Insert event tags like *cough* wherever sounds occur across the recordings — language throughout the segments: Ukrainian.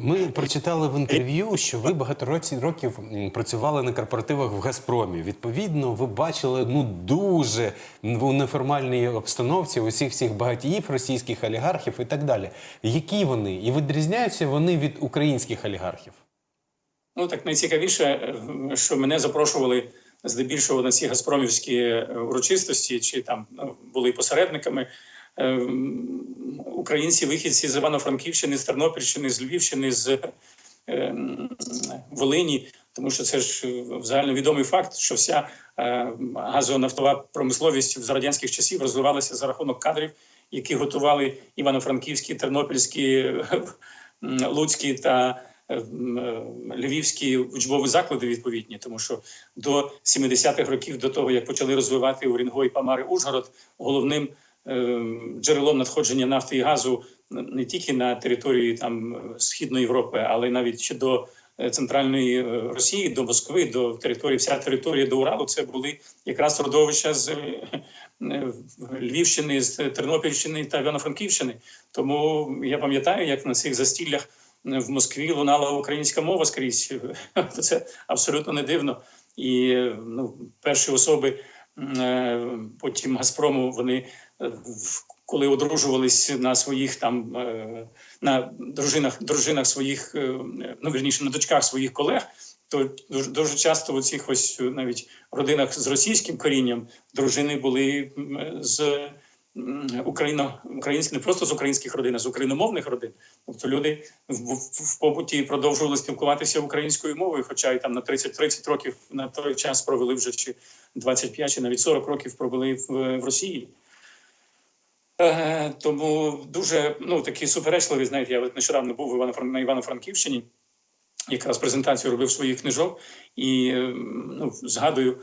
Ми прочитали в інтерв'ю, що ви багато років працювали на корпоративах в Газпромі. Відповідно, ви бачили ну дуже в неформальній обстановці усіх всіх багатіїв, російських олігархів і так далі. Які вони? І відрізняються вони від українських олігархів? Ну так найцікавіше, е, що мене запрошували здебільшого на ці газпромівські урочистості, чи там ну, були посередниками. Е, м, Українці, вихідці з Івано-Франківщини, з Тернопільщини, з Львівщини, з е, Волині, тому що це ж е, загальновідомий факт, що вся е, газонафтова промисловість з радянських часів розвивалася за рахунок кадрів, які готували івано-франківські, тернопільські, луцькі та е, львівські учбові заклади відповідні, тому що до 70-х років, до того як почали розвивати Урінго і Памари Ужгород, головним джерелом надходження нафти і газу не тільки на території там е, східної Європи, але навіть ще до е, центральної е, Росії, до Москви, до території, вся територія до Уралу. Це були якраз родовища з е, е, Львівщини, з Тернопільщини та Івано-Франківщини. Тому я пам'ятаю, як на цих застіллях в Москві лунала українська мова скрізь. *laughs* Це абсолютно не дивно. І е, ну, перші особи е, потім Газпрому вони е, коли одружувались на своїх там е, на дружинах, дружинах своїх, е, ну вірніше на дочках своїх колег. То дуже, дуже часто в цих ось навіть родинах з російським корінням дружини були з Україно, українських, не просто з українських родин, а з україномовних родин. Тобто люди в, в, побуті продовжували спілкуватися українською мовою, хоча й там на 30-30 років на той час провели вже чи 25, чи навіть 40 років провели в, в Росії. Е, тому дуже ну такі суперечливі. Знаєте, я нещодавно був на Івано-Франківщині, якраз презентацію робив своїх книжок, і е, ну, згадую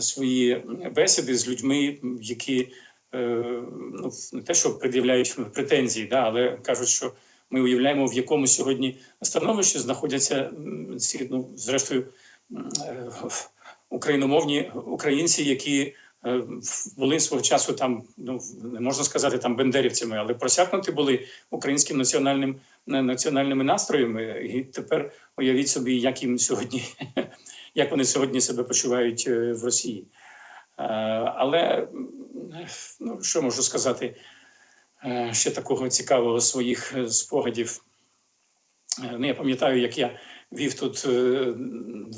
свої бесіди з людьми, які е, ну, не те, що пред'являють претензії, да, але кажуть, що ми уявляємо, в якому сьогодні становищі знаходяться ці, ну, зрештою, україномовні українці, які е, були свого часу там, ну не можна сказати там бендерівцями, але просякнуті були українським національним національними настроями. І тепер уявіть собі, як їм сьогодні, *laughs* як вони сьогодні себе почувають е, в Росії. Е, Але ну, що можу сказати е, ще такого цікавого своїх е, спогадів. Е, Ну, я пам'ятаю, як я вів тут е,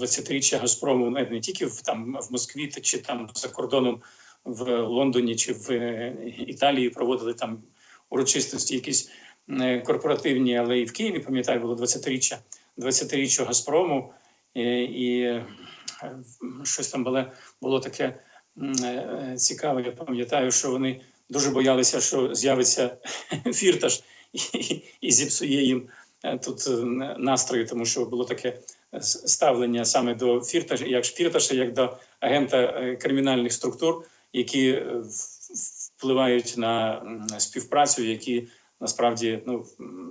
20-річчя Газпрому не, не тільки в там в Москві, чи там за кордоном в Лондоні чи в е, Італії проводили там урочистості якісь е, корпоративні, але і в Києві пам'ятаю, було 20-річчя 20-річчя Газпрому, е, і е, щось там було, було таке е, цікаве. Я пам'ятаю, що вони дуже боялися, що з'явиться *laughs* фірташ і, і зіпсує їм е, тут е, настрою, тому що було таке ставлення саме до фірташа, як фірташа, як до агента е, кримінальних структур, які е, впливають на співпрацю, які насправді, ну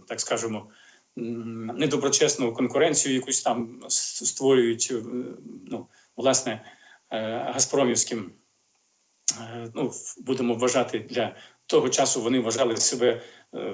так скажемо, недоброчесну конкуренцію якусь там створюють, е, ну власне е, Газпромівським. е, Ну, будемо вважати для того часу вони вважали себе е,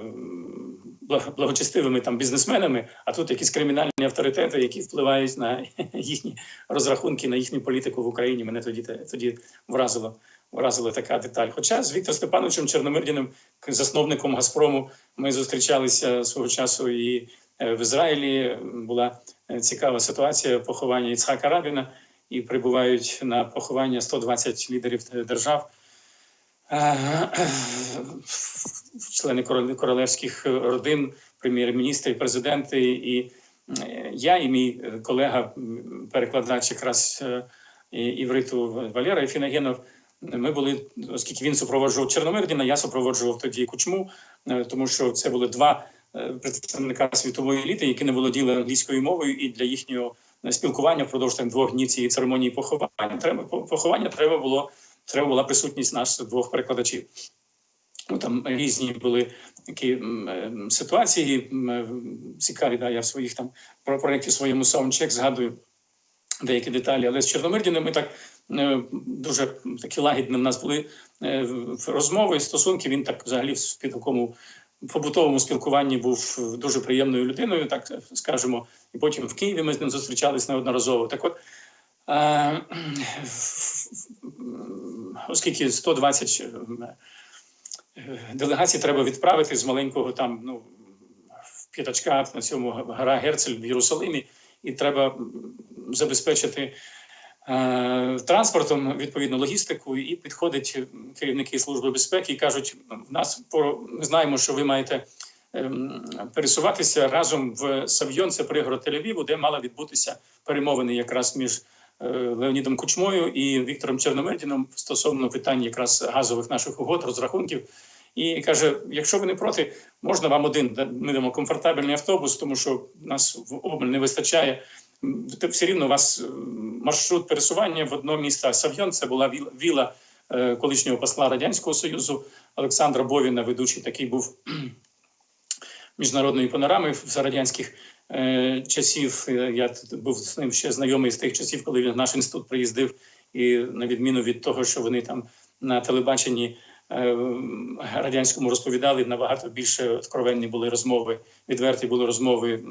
благочестивими там бізнесменами, а тут якісь кримінальні авторитети, які впливають на *laughs* їхні розрахунки, на їхню політику в Україні. Мене тоді тоді вразило. Вразила така деталь. Хоча з Віктором Степановичем Чорномирдіним, засновником Газпрому, ми зустрічалися свого часу і е, в Ізраїлі. Була е, цікава ситуація поховання Іцхака Рабіна, і прибувають на поховання 120 лідерів е, держав. Е, члени королевських родин, прем'єр-міністри, президенти, і е, я, і мій е, колега, перекладач якраз е, і- івриту Валера Фінагенов. Ми були, оскільки він супроводжував Чорномирдіна, я супроводжував тоді кучму, е, тому що це були два е, представника світової еліти, які не володіли англійською мовою, і для їхнього е, спілкування впродовж там, двох днів цієї церемонії поховання треба поховання треба було треба була присутність наших двох перекладачів. Ну там різні були такі ем, ситуації е, цікаві. Да, я в своїх там про проєкті своєму саундчек згадую деякі деталі. Але з Чорномирдіним ми так е, дуже такі лагідні в нас були е, розмови, стосунки. Він так взагалі в такому побутовому спілкуванні був дуже приємною людиною, так скажемо. І потім в Києві ми з ним зустрічались неодноразово. Так от, е, оскільки 120 е, делегацій треба відправити з маленького там, ну, в п'ятачка на цьому гора Герцель в Єрусалимі, і треба забезпечити е, транспортом відповідну логістику, і підходять керівники служби безпеки і кажуть: в нас ми знаємо, що ви маєте ем, пересуватися разом в Савйон, це пригород Тель-Авіву, де мала відбутися перемовини якраз між е, Леонідом Кучмою і Віктором Чорномирдіном стосовно питань якраз газових наших угод, розрахунків. І каже: якщо ви не проти, можна вам один ми дамо комфортабельний автобус, тому що нас в обмаль не вистачає. Все рівно у вас е, маршрут пересування в одно місто Савйон. Це була віла, е, колишнього посла радянського союзу Олександра Бовіна, ведучий такий був *clears throat* міжнародної панорами за радянських е, часів. Е, Я був з ним ще знайомий з тих часів, коли він в наш інститут приїздив. І на відміну від того, що вони там на телебаченні е, радянському розповідали, набагато більше откровенні були розмови, відверті були розмови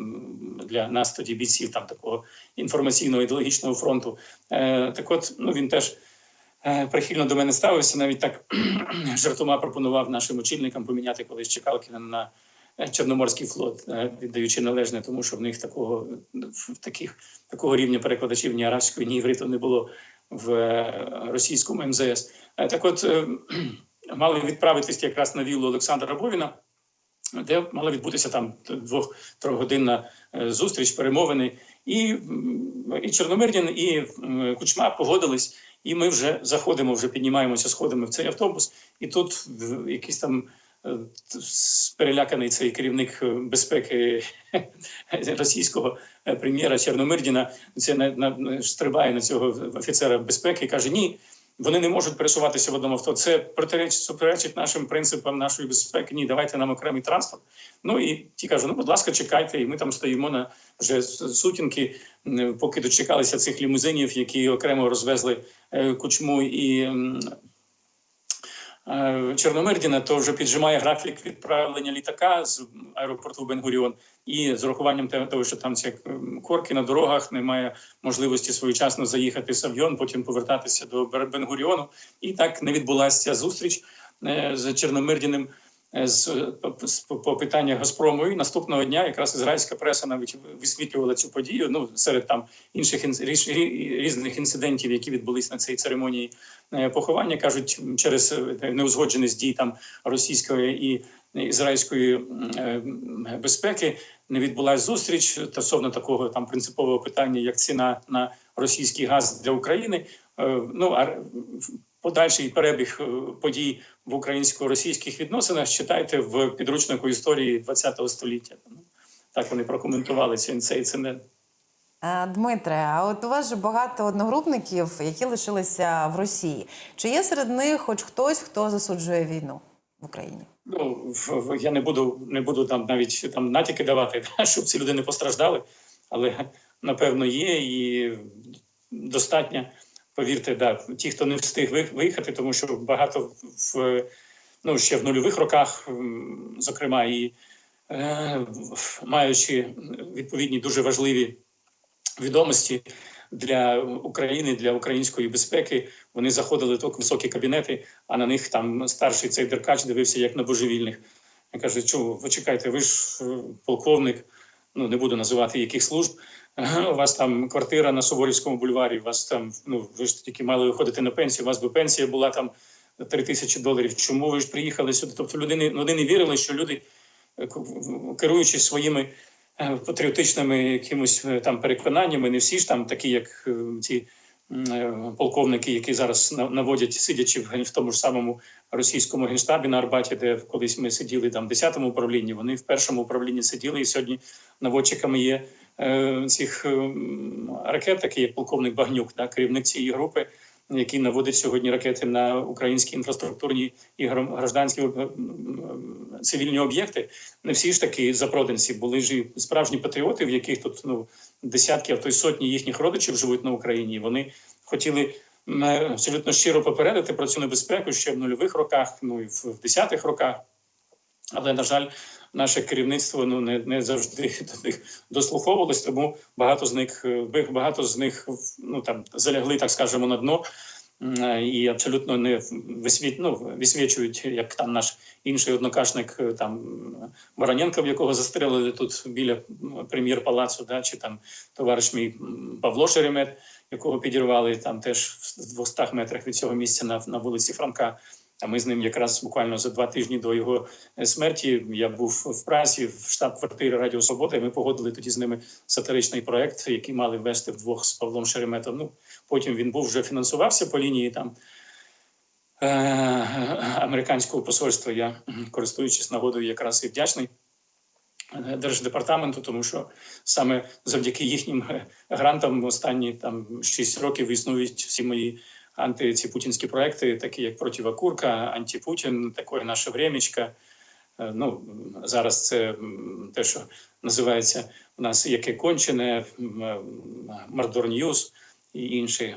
для нас тоді бійців там такого інформаційного ідеологічного фронту. Е, Так от ну він теж. е, Прихильно до мене ставився, навіть так *clears throat* жартома пропонував нашим очільникам поміняти колись Чекалкіна на е, Чорноморський флот, е, віддаючи належне, тому що в них такого таких такого рівня перекладачів ні арабської, ні івриту не було в е, російському МЗС. Е, Так, от е, мали відправитись якраз на віллу Олександра Бовіна, де мала відбутися там двох трьохгодинна е, зустріч, перемовини. І, і Чорномирдін, і Кучма погодились, і ми вже заходимо, вже піднімаємося сходами в цей автобус. І тут якийсь там е, переляканий цей керівник е, безпеки російського е, прем'єра Чорномирдіна це на, на, стрибає на цього офіцера безпеки і каже: Ні, вони не можуть пересуватися в одному авто. Це протиречить суперечить нашим принципам нашої безпеки. Ні, давайте нам окремий транспорт. Ну і ті кажуть, ну, будь ласка, чекайте. І ми там стоїмо на вже сутінки, поки дочекалися цих лімузинів, які окремо розвезли е, кучму і. Е, Чорномирдіна, то вже піджимає графік відправлення літака з аеропорту Бенгуріон. І з урахуванням того, що там ці м, корки на дорогах, немає можливості своєчасно заїхати з Савйон, потім повертатися до Бенгуріону. І так не відбулася зустріч е, з Чорномирдіним з по, з- по, питаннях Газпрому. І наступного дня якраз ізраїльська преса навіть висвітлювала цю подію. Ну серед там інших різних інцидентів, які відбулись на цій церемонії е, поховання, кажуть, через е, неузгодженість дій там російської і ізраїльської е, безпеки не відбулася зустріч стосовно такого там принципового питання, як ціна на російський газ для України. Е, Ну а подальший перебіг е, подій в українсько-російських відносинах читайте в підручнику історії ХХ століття. Так вони прокоментували цей інцидент. Е, Дмитре, а от у вас же багато одногрупників, які лишилися в Росії. Чи є серед них хоч хтось, хто засуджує війну в Україні? Ну в- я не буду не буду там навіть там натяки давати, *laughs* щоб ці люди не постраждали, але напевно є і достатньо. Повірте, да, ті, хто не встиг виїхати, тому що багато в ну ще в нульових роках, зокрема, і е, маючи відповідні дуже важливі відомості для України, для української безпеки, вони заходили в високі кабінети, а на них там старший цей деркач дивився як на божевільних. Я кажу, чого ви чекайте, ви ж е, полковник, ну не буду називати яких служб. У вас там квартира на Соборівському бульварі, у вас там, ну ви ж тільки мали виходити на пенсію, у вас би пенсія була там 3 тисячі доларів. Чому ви ж приїхали сюди? Тобто люди не, вірили, що люди, е, к- керуючись своїми е, патріотичними якимось е, там переконаннями, не всі ж там такі, як ці полковники, які зараз на- наводять, сидячи в в тому ж самому російському генштабі на Арбаті, де колись ми сиділи там в 10-му управлінні, вони в першому управлінні сиділи, і сьогодні наводчиками є е, цих е, ракет, такий як полковник Багнюк, да, керівник цієї групи, який наводить сьогодні ракети на українські інфраструктурні і гражданські цивільні об'єкти. Не всі ж таки запроданці були ж справжні патріоти, в яких тут ну десятки, а то й сотні їхніх родичів живуть на Україні. Вони хотіли абсолютно щиро попередити про цю небезпеку ще в нульових роках, ну і в десятих роках. Але, на жаль, наше керівництво ну не, не завжди *laughs* до них дослуховувалось, тому багато з них е, багато з них ну там залягли, так скажемо, на дно е, і абсолютно не висвіт, ну, висвічують, як там наш інший однокашник, е, там Вороненко, в якого застрелили тут біля прем'єр палацу, да, чи там товариш мій Павло Шеремет, якого підірвали там теж в 200 метрах від цього місця на, на вулиці Франка. А ми з ним якраз буквально за два тижні до його е, смерті я був в Празі в штаб-квартирі Радіо Свобода. І ми погодили тоді з ними сатиричний проект, який мали вести вдвох з Павлом Шереметом. Ну потім він був вже фінансувався по лінії там е- американського посольства. Я користуючись нагодою, якраз і вдячний. е, Держдепартаменту, тому що саме завдяки їхнім грантам останні там 6 років існують всі мої анти ці путінські проекти, такі як «Противокурка», антипутін, таке наше времечко. Е, Ну зараз це те, що називається у нас яке кончене, м, е, Мардор Ньюз і інші,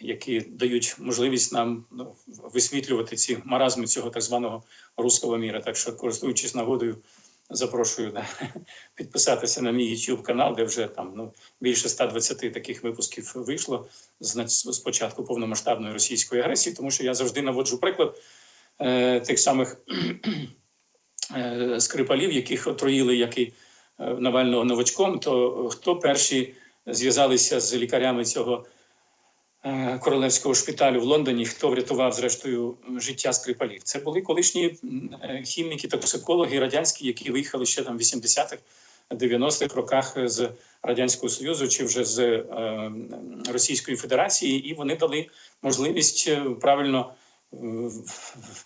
які дають можливість нам ну, висвітлювати ці маразми цього так званого руського міра. Так що, користуючись нагодою, запрошую да, *laughs* підписатися на мій YouTube канал, де вже там ну більше 120 таких випусків вийшло з з початку повномасштабної російської агресії, тому що я завжди наводжу приклад е, тих самих *clears throat* е, скрипалів, яких отруїли, як і е, Навального новачком. То хто перші зв'язалися з лікарями цього е, королевського шпиталю в Лондоні, хто врятував зрештою життя скрипалів? Це були колишні е, хіміки, токсикологи радянські, які виїхали ще там в 80-х. 90-х роках з радянського союзу чи вже з е, Російської Федерації, і вони дали можливість е, правильно е,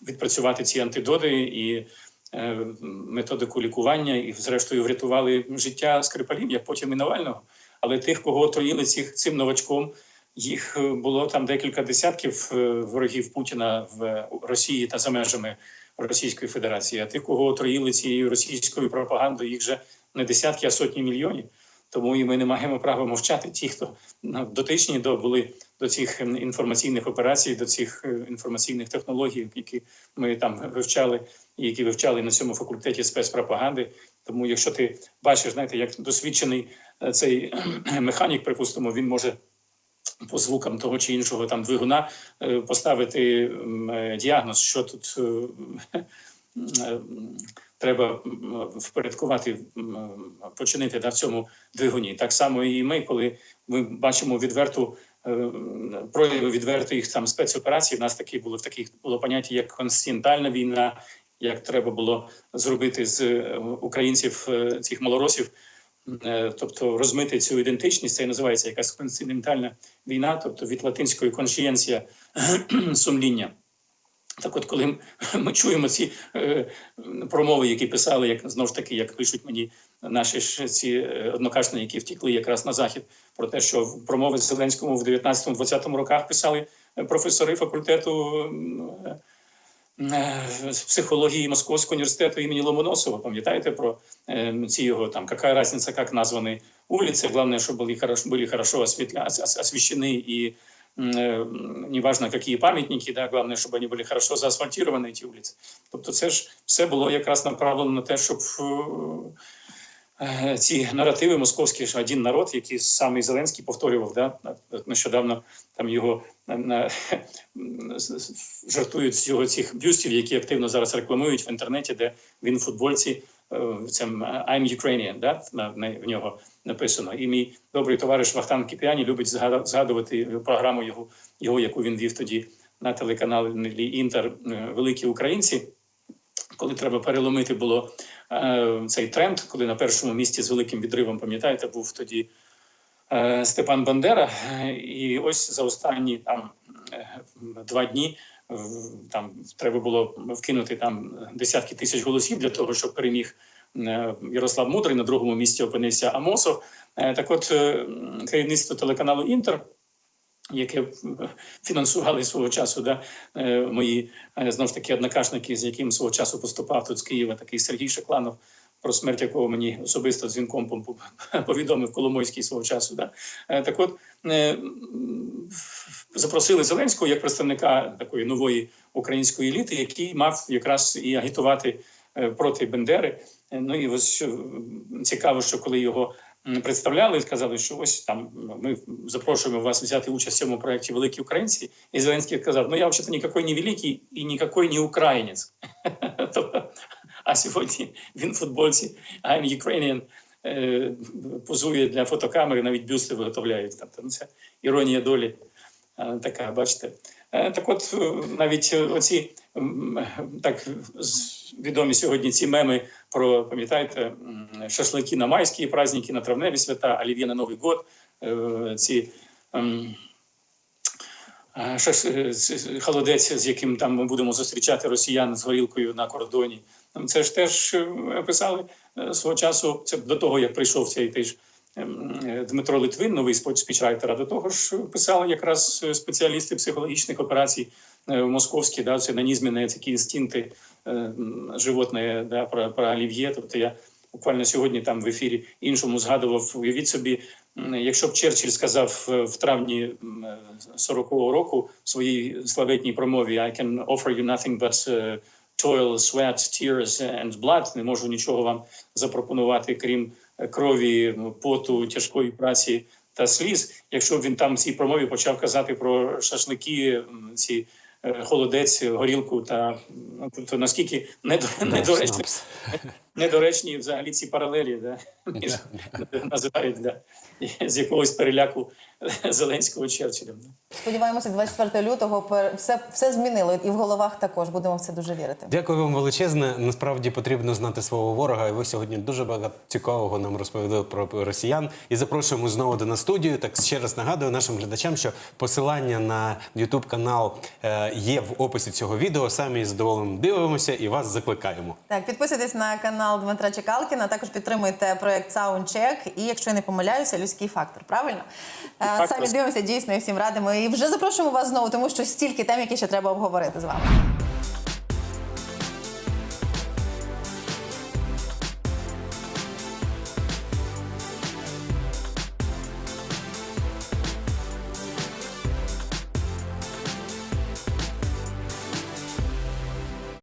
відпрацювати ці антидоти і е, методику лікування, і зрештою врятували життя скрипалів, як потім і Навального. Але тих, кого отруїли цим новачком, їх е, було там декілька десятків е, ворогів Путіна в Росії та за межами Російської Федерації. А тих, кого отруїли цією російською пропагандою, їх вже не десятки, а сотні мільйонів. Тому і ми не маємо права мовчати. Ті, хто дотичні до були до цих інформаційних операцій, до цих е, інформаційних технологій, які ми там вивчали, і які вивчали на цьому факультеті спецпропаганди. Тому, якщо ти бачиш, знаєте, як досвідчений е, цей механік, припустимо, він може по звукам того чи іншого там двигуна е, поставити е, діагноз, що тут е, треба впорядкувати, починити да, в цьому двигуні. Так само і ми, коли ми бачимо відверту прояви відвертих там спецоперацій, в нас такі було такі було поняття як континентальна війна, як треба було зробити з українців цих малоросів. Е, Тобто розмити цю ідентичність, це і називається якась континентальна війна, тобто від латинської коншієнція *clears throat* сумління. Так, от, коли ми чуємо ці е, промови, які писали, як знову ж таки, як пишуть мені наші ж ці е, однокашники, які втікли якраз на захід, про те, що промови Зеленському в 19-20 роках писали е, професори факультету е, з психології Московського університету імені Ломоносова. Пам'ятаєте про е, ці його там, яка разниця, як названі вулиці? Головне, щоб були хорошо, були хорошо освітля, ос- ос- освещены и м, э, неважно, які пам'ятники, да, головне, щоб вони були хорошо заасфальтовані, ці вулиці. Тобто це ж все було якраз направлено на те, щоб е, ці наративи московські, один народ, який саме Зеленський повторював, да, нещодавно там його на, *laughs* жартують з його цих бюстів, які активно зараз рекламують в інтернеті, де він в футбольці е, цьому I'm Ukrainian, да, в нього написано. І мій добрий товариш Вахтан Кіпіані любить згадувати програму його, його, яку він вів тоді на телеканалі Інтер е, Великі Українці. Коли треба переломити було е, цей тренд, коли на першому місці з великим відривом, пам'ятаєте, був тоді е, Степан Бандера. І ось за останні там е, два дні там треба було вкинути там десятки тисяч голосів для того, щоб переміг е, Ярослав Мудрий. На другому місці опинився Амосов. Е, Так, от керівництво телеканалу Інтер. Яке фінансували свого часу, да, е, мої е, знову ж таки однокашники, з яким свого часу поступав тут з Києва, такий Сергій Шакланов, про смерть якого мені особисто дзвінком *laughs* повідомив Коломойський свого часу. Да. Е, Так от запросили Зеленського як представника такої нової української еліти, який мав якраз і агітувати проти Бендери. Ну і ось цікаво, що коли його м, і сказали, що ось там ми запрошуємо вас взяти участь в цьому проєкті Великі українці. І Зеленський сказав: Ну я взагалі ніякий не великий і ніякий не українець. *laughs* Тобто, а сьогодні він футбольці I'm Ukrainian е, позує для фотокамери, навіть бюсти виготовляють. Тобто, ну, це іронія долі така, бачите. Е, Так от е, навіть е, оці так відомі сьогодні ці меми про, пам'ятаєте, шашлики на майські праздники, на травневі свята, олів'є на Новий год, е, ці ем, е, шаш, е, холодець, з яким там ми будемо зустрічати росіян з горілкою на кордоні. Ем, Це ж теж е, писали е, свого часу, це до того, як прийшов цей той ж е, Дмитро Литвин, новий спічрайтер, а до того ж писали якраз е, спеціалісти психологічних операцій е, московські, да, це нанізмені такі інстинкти е, животне да, про, про олів'є. Тобто я буквально сьогодні там в ефірі іншому згадував, уявіть собі, якщо б Черчилль сказав е, в травні м, е, 40-го року в своїй славетній промові I can offer you nothing but е, toil, sweat, tears and blood, не можу нічого вам запропонувати, крім е, крові, ну, поту, тяжкої праці та сліз. Якщо б він там в цій промові почав казати про шашлики, ці е, холодець, горілку та ну, тобто наскільки недо- недоречні, взагалі ці паралелі, да, між називають да, з якогось переляку Зеленського Черчилля. Сподіваємося, 24 лютого пер- все, все змінило, і в головах також будемо в це дуже вірити. Дякую вам величезне. Насправді потрібно знати свого ворога. І ви сьогодні дуже багато цікавого нам розповіли про росіян. І запрошуємо знову до нас студію. Так ще раз нагадую нашим глядачам, що посилання на YouTube канал е, є в описі цього відео. Самі з задоволенням дивимося і вас закликаємо. Так, підписуйтесь на канал Дмитра Чекалкіна, також підтримуйте проект Саундчек. і, якщо я не помиляюся, людський фактор. Правильно? фактор. Самі дивимося дійсно і всім радимо. І вже запрошуємо вас знову, тому що стільки тем, які ще треба обговорити з вами.